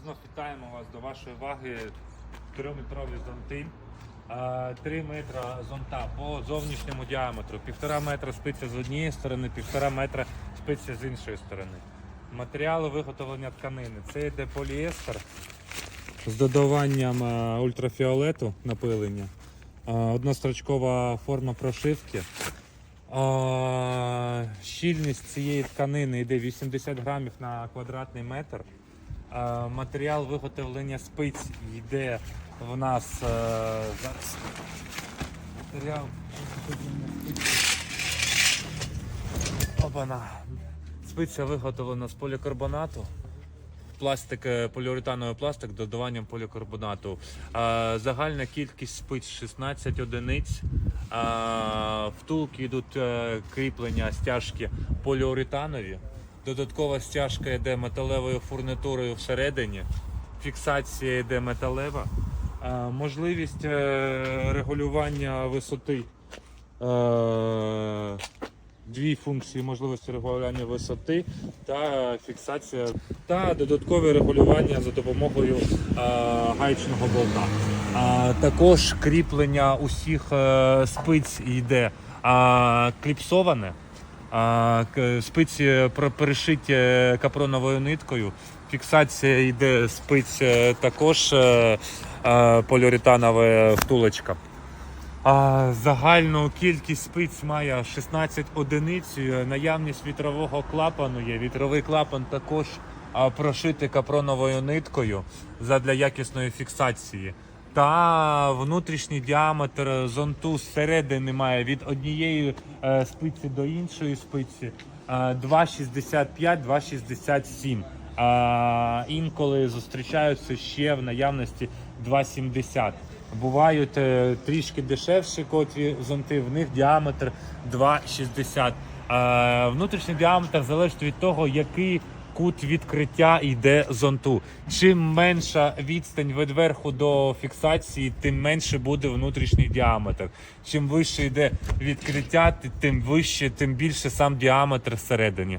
Знов вітаємо вас до вашої уваги. Трьохметрові зонти. 3 метра зонта по зовнішньому діаметру. Півтора метра спиця з однієї сторони, півтора метра спиця з іншої сторони. Матеріали виготовлення тканини. Це йде поліестер з додаванням е, ультрафіолету напилення. Е, Однострочкова форма прошивки. Щільність цієї тканини йде 80 грамів на квадратний метр. А, матеріал виготовлення спиць йде в нас е, зараз. Матеріал. Опана. Спиця виготовлена з полікарбонату. Пластик, е, поліуретановий пластик додаванням полікарбонату. А, загальна кількість спиць 16 одиниць. А, втулки йдуть е, кріплення стяжки поліуретанові. Додаткова стяжка йде металевою фурнітурою всередині. Фіксація йде металева. Можливість е, регулювання висоти. Е, Дві функції можливості регулювання висоти та фіксація та додаткове регулювання за допомогою е, гаечного болта. А, також кріплення усіх е, спиць йде а, кліпсоване. А, спиці перешиті капроновою ниткою. Фіксація йде спиць е, також е, е, поліуретанова втулочка. А, загальну кількість спиць має 16 одиниць. Наявність вітрового клапану є. Вітровий клапан також а, прошитий капроновою ниткою задля якісної фіксації. Та внутрішній діаметр зонту зсередини має від однієї е, спиці до іншої спиці е, 2,65-2,67. А інколи зустрічаються ще в наявності 2,70. Бувають е, трішки дешевші котрі зонти, в них діаметр 2,60. Е, внутрішній діаметр залежить від того, який кут відкриття йде зонту. Чим менша відстань від верху до фіксації, тим менше буде внутрішній діаметр. Чим вище йде відкриття, тим вище, тим більше сам діаметр всередині.